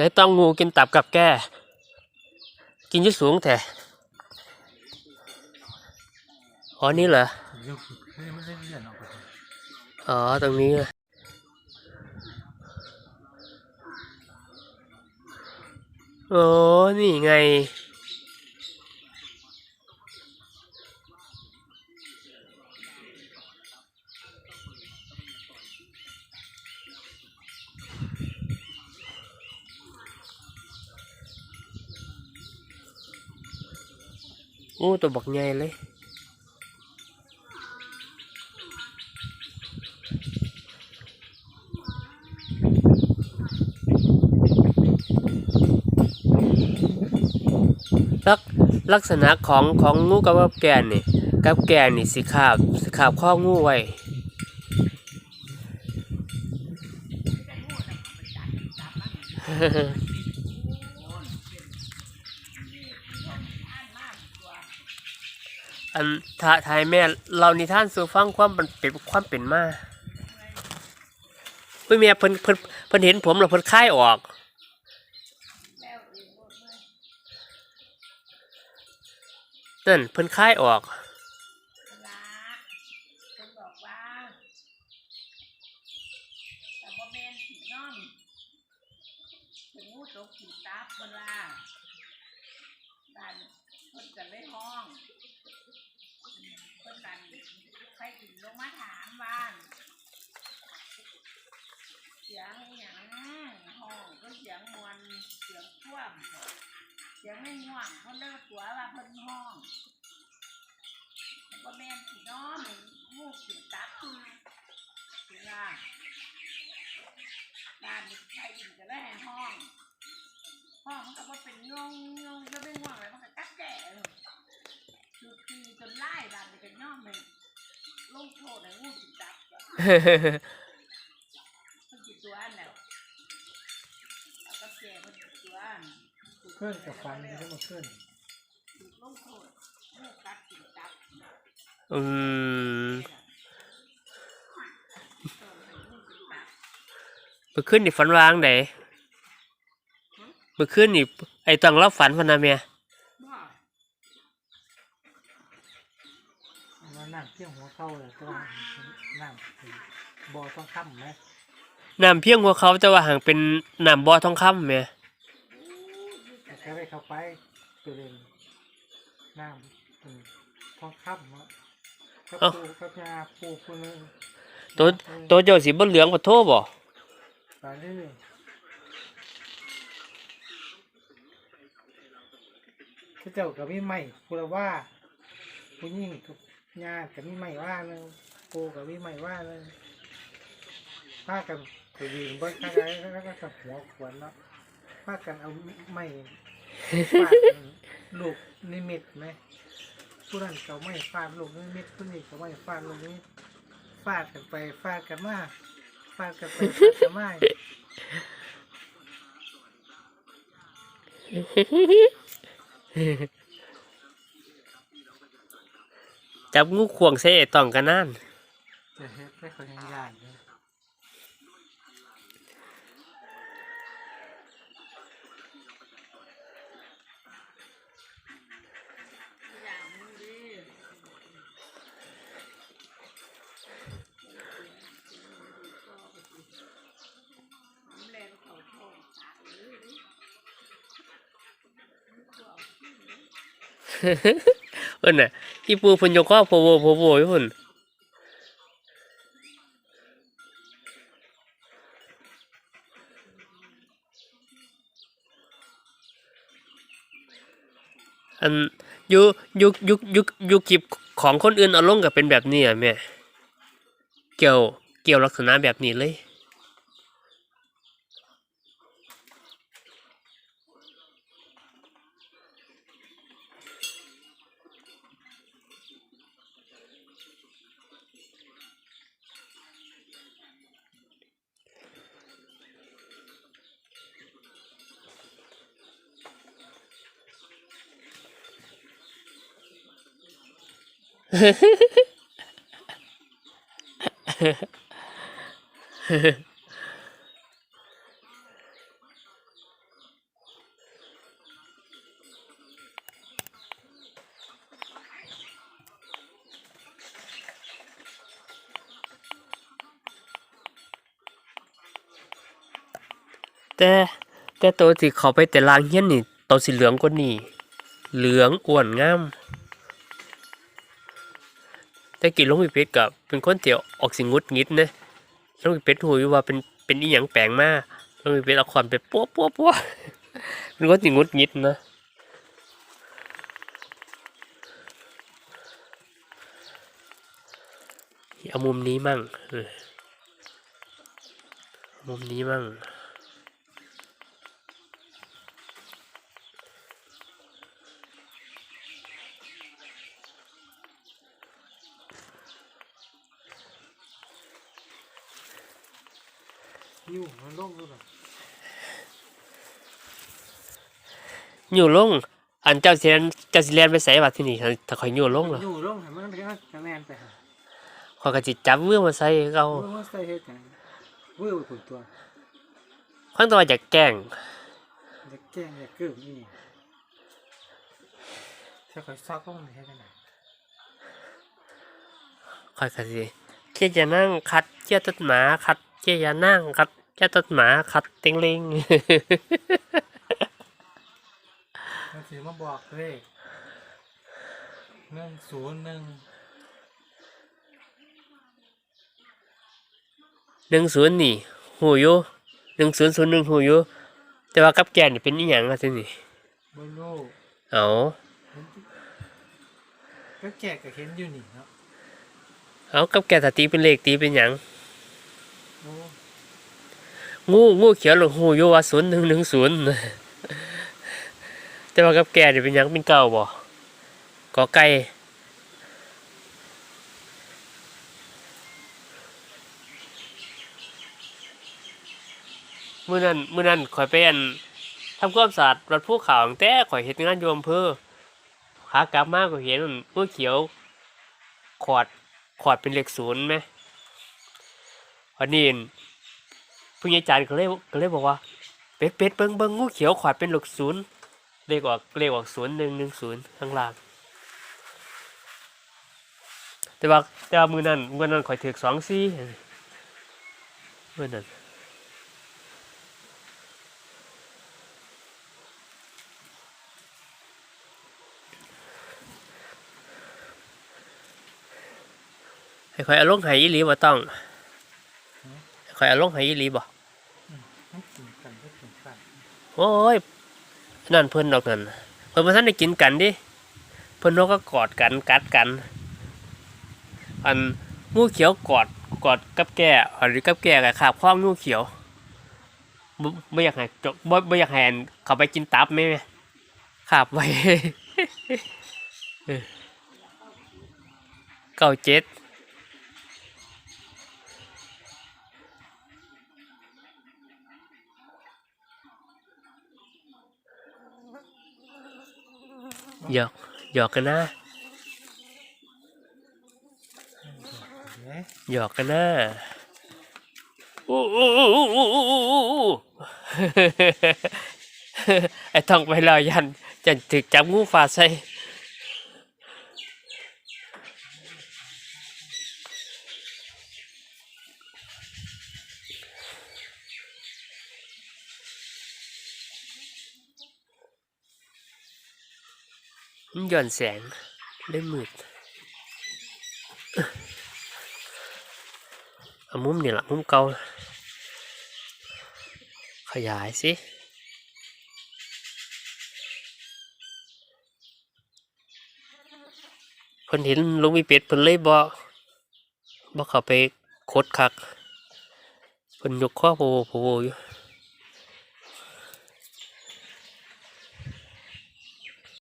เลยต้องงูกินตับกับแก่กินยี่สูงแต่อ๋อนี่เหรออ๋อตรงนี้โอ้นี่ไง โอ้ตัวบักใหญ่เลยลักลักษณะของของงูกับแกนนี่กับแกนนี่สิขาบสิขาบข้องูไว้ อันท้าทายแม่เรานิท่านสู่ฟังความเป็นความเป็นมาเฮ้ยแม่เพิ่นเพิ่นเพิ่นเห็นผมแล้วเพิ่นคายออกนั่นเพิ่นคายออกละคนบอกว่าแต่พ่อแม่นผีน้องถึงงูตกผีตาเวลาดันเพิ่นกันเลยห้อง เพิ่นดันไปถึงลงมาถามบ้าน เสียงอหย่างห้องก็เสียงมวนเสียงท่วมเสียงไม่ง่วงเพิ่นเลิกตัวว่าเพิ่นห้องก็แม่นผีน้องเหมือนงูสิตับคือถึงว่าด้านนี้ใครอินจะได้ให้ห้อง ห้องมันก็บ่เป็นงงงงก็ไม่ง่วงเลยมันก็กัดแก่ ด้านนี้ก็ย่อมเลงโทษในงูสิงตับมันจิตัวอันแล้วแล้วก็แก่มันจิตตัวอันเพื่อนกับฟันนี่ก็มาเพื่อนถูกลงโทษงูกัดสิงตับอืมมื่อคืนนี่ฝันวางไหนมื่อคืนนี่ไอ้ตังรับฝันพะนะเมีย บ่ มานั่งเที่ยง หัวเข้าเลยก็นั่งบ่อต้องค่ำไหมน้ำเพียงหัวเขาแต่ว่าห่างเป็นน้ำบ่อทองคำเมียแค่ไปเข้าไปตัวเองน้ำท้องค่ำเนาะก็ปูก็งาปูคนนึงตัวตัวเจ้าสีบนเหลืองปะโทบ่ไปเรื่อยพระเจ้ากับมีใหม่พูดว่าผู้ยิ่งกับ งากับมีใหม่ว่าเลยปูกับมีใหม่ว่าเลยพากันไปยิงเบิ้ลข้างในแล้วก็กับหัวขวนเนาะพากันเอาไม้ฟาดลูกนิมิตไหมผู้นั้นเขาไม่ฟาดลูกนิมิตผู้นี้เขาไม่ฟาดลูกนิมิตฟาดกันไปฟาดกันมาฟาดกันไปฟาดกันมา จับงูควงใส่ไอ้ตองกันนั่นจะเฮ็ดได้คนยังยากเลยอย่างนี้ดิน้ำแรงเขาทองตายเลยดิเพิ่นน่ะ อีปูพิ่นยกข้อโพโวโพโวอยู่พิ่นอันยู่อยู่อยู่อยู่อยู่คลิปของคนอื่นเอาลงก็เป็นแบบนี้อะแม่ เกี่ยวเกี่ยวลักษณะแบบนี้เลย แต่แต่ตัวที่เขาไปแต่ลางเฮี้ยนนี่ตัวสีเหลืองกว่านี่ เหลืองอ้วนงาม แต่กินลงไปเป็ดกับเป็นคนเตียวออกสิงุดงิดนะลงไปเป็ดหูอยู่ว่าเป็นเป็นอีหยังแปลงมากลงไปเป็ดเอาความไปปัวปัวปัวเป็นคนสิงุดงิดนะเอามุมนี้มั่งเออมุมนี้มั่ง อยู่มันโล่งด้วยเหรออยู่ลง อันเจ้าสิเรียนเจ้าสิเรียนไปใส่บัดที่นี่ถ้าถ้าข่อยอยู่ลงเหรออยู่โล่งให้มันเป็นคะแนนไปหาข่อยก็สิจับมือมาใส่เอาเมื่อใส่เฮ็ดจังเว้ยผลตัวข้างตัวจะแกล้งจะแกล้งจะเกิดนี่ถ้าคอยซอกก็มันให้ได้ไหนข่อยก็สิเคียจะนั่งคัดเคียต้นหมาคัดเคียจะนั่งคัด เคียต้นหมาคัดเต็งลิงมันสิมาบอกเลขหนึ่งศูนย์หนึ่งหนึ่งศูนย์นี่หูอยู่หนึ่งศูนย์ศูนย์หนึ่งหูอยู่แต่ว่ากับแกนนี่เป็นอีหยังอะทีนี่บนโลกเอาก็แจกกับเห็นอยู่นี่เนาะเอากับแกนถ้าตีเป็นเลขตีเป็นหยังโอ้ งูงูเขียวหลงหูอยู่ว่าศูนย์หนึ่งหนึ่งศูนย์แต่ว่ากับแกนี่เป็นยังเป็นเก่าบ่กอไก่มื้อนั้นมื้อนั้นข่อยไปอันทำความสะอาดรถภูเขาตั้งแต่ข่อยเฮ็ดงานอยู่อำเภอขากลับมาก็เห็นงูเขียว ขอดขอดเป็นเลขศูนย์ไหมวันนี้ ผู้ใหญ่จานก็เลยก็เลยบอกว่าเป็ดเป็ดเบิ้งเบิ้งงูเขียวขอดเป็นเลขศูนย์เลขออกเลขออกศูนย์หนึ่งหนึ่งศูนย์ข้างล่าง แต่ว่าแต่ว่ามือนั้นมือนั้นข่อยถือสองซี่มือนั้นให้ข่อยเอาลงไหอีหลีบ่ต้องให้ข่อยเอาลงไหอีหลีบ่ มันกินกันก็กินกัน โอ้ยนั่นเพิ่นดอกนั่นเพิ่นบ่ทันได้กินกันดิเพิ่นเขาก็กอดกันกัดกัน อันงูเขียวกอดกอดกับแก่หรือกับแก่กับขาบข้องงูเขียวบ่บ่อยากให้จบ่บ่อยากให้อันเขาไปกินตับแม่แม่ขาบไว้เออเก้าเจ็ด หยอกหยอกกันนะหยอกกันนะอู้อู้อู้อู้อู้อู้อู้ไอ้ต้องไปรอยันจะถึกจับงูฝาใส่ มันหย่อนแสงได้มืดเอามุมนี่ละมุมเก่าขยายสิเพิ่นเห็นลุงมีเป็ดเพิ่นเลยบ่บ่เข้าไปคดคักเพิ่นยกข้อโผล่โผล่อยู่